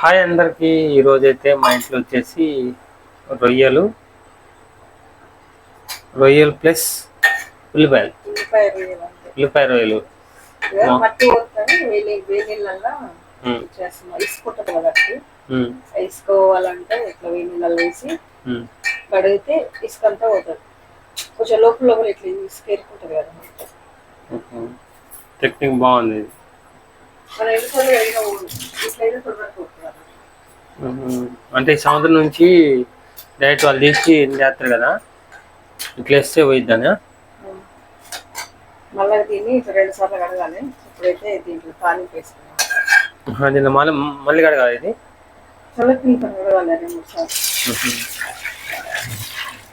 Hi అందరికీ ఈరోజైతే మా ఇంట్లో వచ్చేసి రొయ్యలు. రొయ్యలు ప్లస్ ఉల్లిపాయలు. ఉల్లిపాయ రొయ్యలు వేడి ఇట్లా నీళ్ళలో వేసి. కడిగితే పోతుంది. కొంచెం లోపల లోపల ఇట్లా కదా. టెక్నిక్ బాగుంది. మన ఇట్లా అంటే ఈ సముద్రం నుంచి డైరెక్ట్ వాళ్ళు తీసి చేస్తారు కదా? ఇట్లా వేస్తే పోయిద్దానా? మళ్ళీ దీన్ని రెండు సార్లు కడగాలి. ఇప్పుడైతే దీంట్లో తాలింపు వేసుకున్నాం. దీన్ని మళ్ళీ మళ్ళీ కడగాలి ఇది? చల్లకి నీళ్ళు కడగాలి రెండు మూడు సార్లు. ఉహు.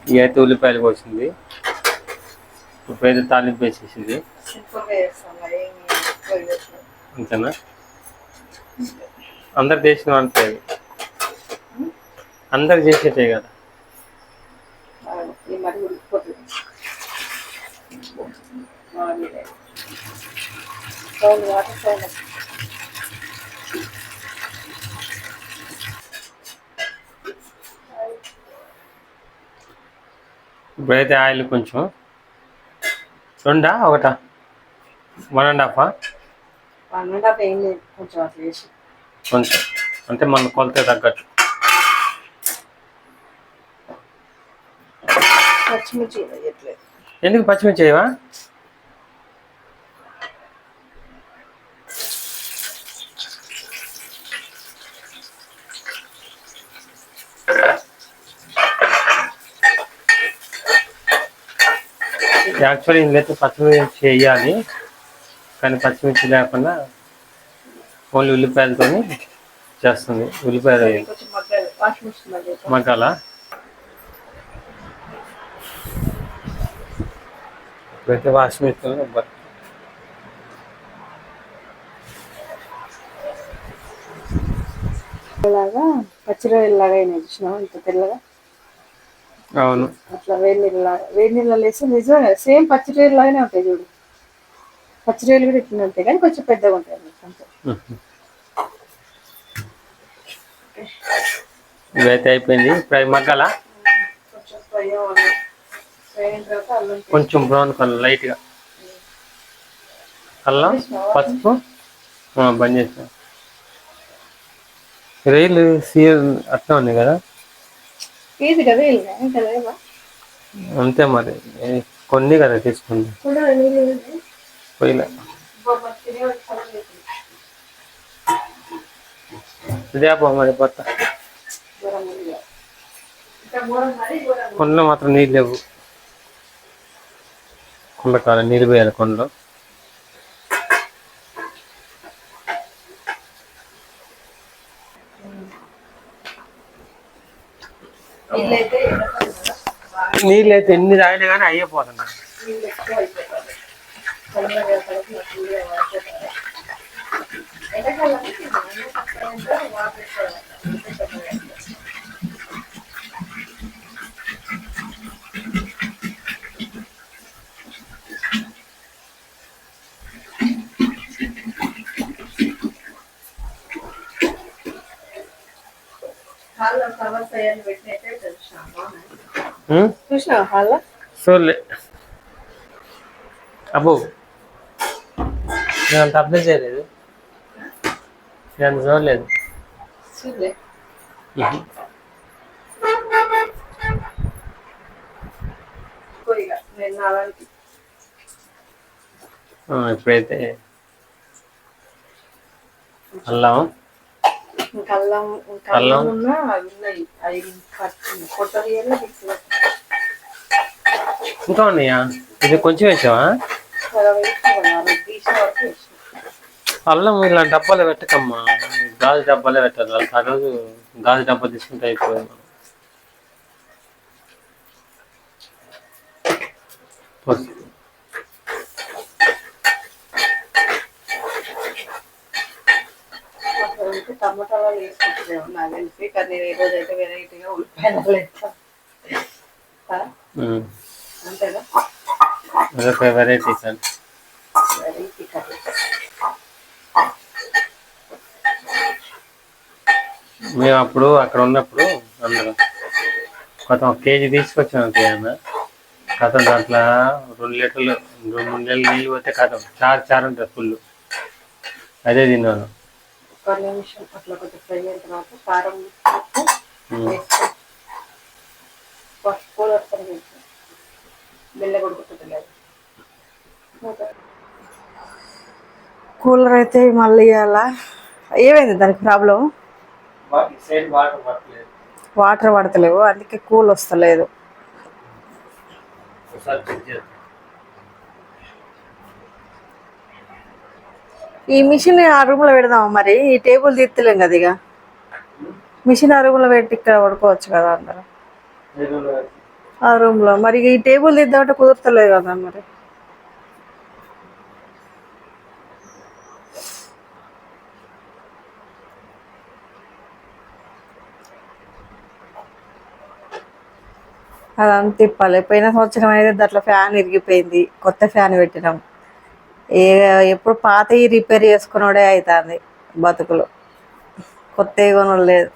ఇవి అయితే ఉల్లిపాయలు కోసింది ఇప్పుడైతే తాలింపు వేసేసింది. అంతేనా? అందరు చేసిన అది. అందరు చేసేటే కదా. ఇప్పుడైతే ఆయిల్ కొంచెం. రెండా ఒకటా? వన్ అండ్ హాఫా? వన్ అండ్ హాఫ్ ఏం లేదు కొంచెం కొంచెం. అంటే మన కొలత తగ్గట్టు. పచ్చిమిర్చి వేయట్లేదు ఎందుకు పచ్చిమిర్చి చేయవా యాక్చువల్లీ ఇందులో పచ్చిమిర్చి వేయాలి కానీ పచ్చిమిర్చి లేకుండా ఓన్లీ ఉల్లిపాయలతో చేస్తుంది. ఉల్లిపాయ రొయ్యలు కొంచెం మగ్గాలి? పచ్చిమిర్చి మళ్ళీ మగ్గాల ఇప్పుడైతే వాషిమిర్చి లాగా పచ్చిరొయ్యలు లాగా అయినాయి చూసినావా ఇంత తెల్లగా? అవును. అట్లా వేడి నీళ్ళ వేడి నీళ్ళలో వేసి నిజంగా సేమ్ పచ్చిరొయ్యలు లాగానే ఉంటాయి చూడు. పచ్చిరొయ్యలు కూడా ఇట్లా ఉంటాయి కానీ కొంచెం పెద్దగా ఉంటాయి ఇవైతే అయిపోయింది. ఫ్రై మగ్గాల? కొంచెం ఫ్రై అవ్వాలి ఫ్రై అయిన తర్వాత అల్లం పేస్ట్ కొంచెం బ్రౌన్ కలర్ లైట్గా అల్లం పసుపు? బంద్ చేసిన. రైలు సీఎం అట్లా ఉంది కదా? ఇది? అంతే మరి. కొన్ని కదా తీసుకుంది. పోయిలే. అబ్బా, మరి దూరం. కొండలో మాత్రం నీళ్ళు లేవు. కొండ కాలం నీళ్ళు పోయాలి కొండలో నీళ్ళు అయితే ఎన్ని తాగినా కానీ. ఎండాకాలం చూడలే అబ్బో నేను అంత అప్లై చేయలేదు నేను అంత చూడలేదు ఇప్పుడైతే అల్లం అల్లం. అల్లం ఉన్నా ఉన్నాయి అవి కొట్టది ఇంకా ఉన్నాయా? ఇది కొంచెం వేసావా? అల్లం ఇలా డబ్బాలో పెట్టకమ్మా. గాజు డబ్బాలో పెట్టాలి ఆ రోజు గాజు డబ్బా తీసుకుంటే అయిపోయింది పసుపు. టమాటాలు వేసుకుంటున్నాను నాకు తెలిసి కానీ నేను ఈ అయితే వెరైటీగా ఉల్లిపాయలు అంతేనా అదొక వెరైటీ సార్ వెరైటీ కర్రీ మేము అప్పుడు అక్కడ ఉన్నప్పుడు అందరం కొత్త ఒక కేజీ తీసుకొచ్చాం అన్న. కథం దాంట్లో రెండు లీటర్లు రెండు మూడు నెలలు నీళ్ళు పోతే కథం చారు చారు ఉంటుంది ఫుల్ అదే తిన్నాను. ఒక నిమిషం అట్లా కొంచెం ఫ్రై అయిన తర్వాత కారం ఉప్పు. పసుపు కూడా ఒకసారి వేసుకో. బెల్ల కొడుకుతుంది కూలర్ అయితే మళ్ళీ అలా ఏమైంది దానికి ప్రాబ్లం వాటర్ పడతలేవు అందుకే కూల్ వస్తలేదు. ఈ మిషన్ ఆ రూమ్లో పెడదామా పెడదాం మరి? ఈ టేబుల్ తీర్తలేం కదా ఇక మిషన్ ఆ రూమ్లో పెట్టి ఇక్కడ పడుకోవచ్చు కదా అందరం. ఆ రూమ్లో. మరి ఈ టేబుల్ తీద్దామంటే కుదరతలేదు కదా మరి. అదంతా తిప్పాలి. పోయిన సంవత్సరం అయితే దాంట్లో ఫ్యాన్ ఇరిగిపోయింది. కొత్త ఫ్యాన్ పెట్టినాం. ఎప్పుడు పాతవి రిపేర్ చేసుకున్నాడే అవుతుంది బతుకులు. కొత్త కొనలేదు లేదు.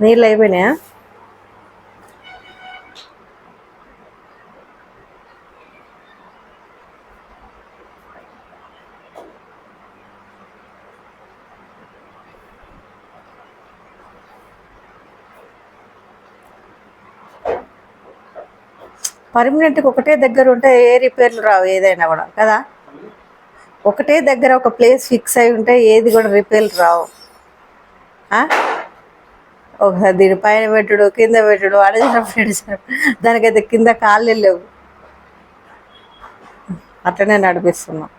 నీళ్ళు అయిపోయినాయా? పర్మనెంట్కి ఒకటే దగ్గర ఉంటే ఏ రిపేర్లు రావు ఏదైనా కూడా కదా? ఒకటే దగ్గర ఒక ప్లేస్ ఫిక్స్ అయి ఉంటే ఏది కూడా రిపేర్లు రావు. ఒక దీని పైన పెట్టుడు కింద పెట్టుడు అడిగినప్పుడు దానికైతే కింద కాళ్ళు లేవు. అట్లనే నడిపిస్తున్నాం.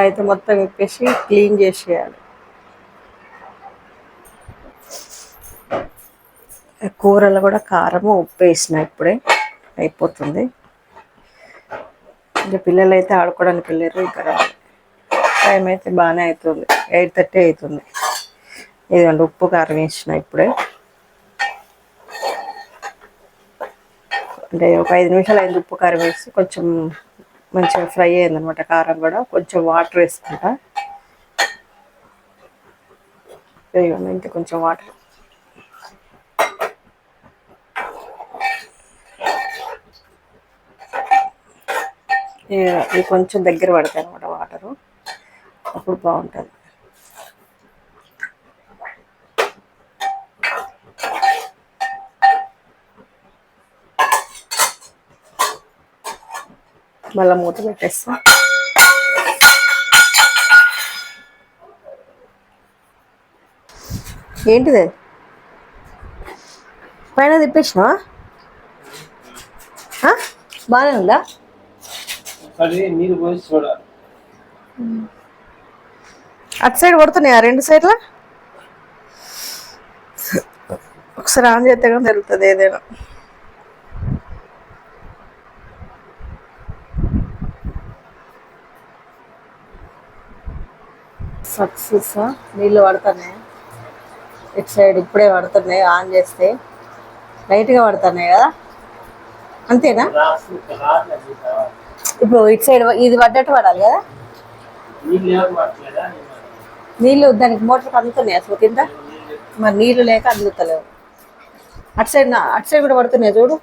అయితే మొత్తం ఎక్కేసి క్లీన్ చేసేయాలి. కూరలు కూడా కారము ఉప్పు వేసిన ఇప్పుడే అయిపోతుంది. ఇంకా పిల్లలు అయితే ఆడుకోవడానికి వెళ్ళారు ఇక్కడ టైం అయితే బాగానే అవుతుంది. ఎయిట్ థర్టీ అవుతుంది. ఇదిగోండి ఉప్పు కారం వేసిన ఇప్పుడే. అంటే ఒక ఐదు నిమిషాలు అయింది ఉప్పు కారం వేసి కొంచెం మంచిగా ఫ్రై అయింది అనమాట కారం కూడా. కొంచెం వాటర్ వేసుకుంటా. ఇదిగోండి ఇంకా కొంచెం వాటర్. ఇది కొంచెం దగ్గర పడతాయి అనమాట వాటరు. అప్పుడు బాగుంటుంది. మళ్ళీ మూత పెట్టేస్తా. ఏంటిది? పైన తిప్పేసినావా? ఆ? బాగానే ఉందా? అటు సైడ్ కొడుతున్నాయా రెండు సైడ్ల? ఒకసారి ఆన్ చేస్తే కానీ తెలుస్తుంది ఏదైనా. సక్సెస్ నీళ్ళు పడుతున్నాయి? ఇటు సైడ్ ఇప్పుడే పడుతున్నాయి? ఆన్ చేస్తే? లైట్గా పడుతున్నాయి కదా? అంతేనా? ఇప్పుడు ఇటు సైడ్ ఇది పడ్డట్టు పడాలి కదా? నీళ్ళు దానికి మోటార్కి అందుతున్నాయి అసలు కింద? మరి నీళ్ళు లేక అందుతలేవు. అటు సైడ్ నా- అటు సైడ్ కూడా పడుతున్నాయి చూడు?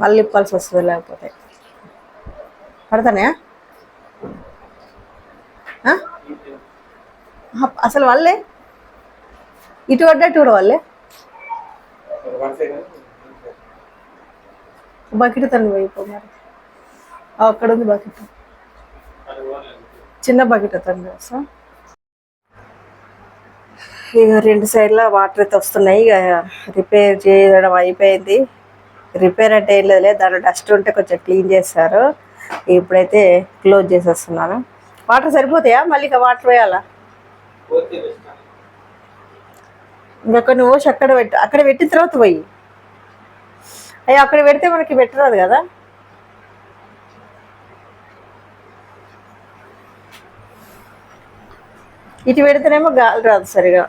మళ్ళీ ఇప్పాల్సి వస్తుంది లేకపోతే పడతానే అసలు వాళ్ళే? ఇటు పడ్డట్టు కూడా వాళ్ళే? బకెట్ తను పోయిపో మరి. అక్కడ ఉంది బకెట్. చిన్న బకెట్ అతను సార్ ఇక రెండు సైడ్ల వాటర్ అయితే వస్తున్నాయి. ఇక రిపేర్ చేయడం అయిపోయింది. రిపేర్ అంటే ఏం లేదులే దాంట్లో డస్ట్ ఉంటే కొంచెం క్లీన్ చేస్తారు. ఇప్పుడైతే క్లోజ్ చేసేస్తున్నాను. వాటర్ సరిపోతాయా? మళ్ళీ ఇక వాటర్ వేయాలా? ఇంకొక నువ్వు అక్కడ పెట్టు. అక్కడ పెట్టిన తర్వాత పోయి. అయ్యో అక్కడ పెడితే మనకి పెట్టరాదు కదా? ఇటు పెడితేనేమో గాలి రాదు సరిగా.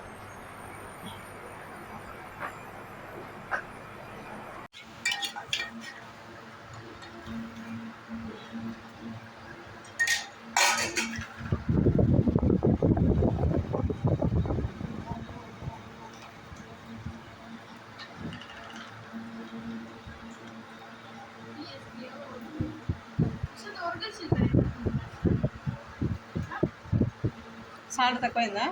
సాల్ట్ తక్కువైందా?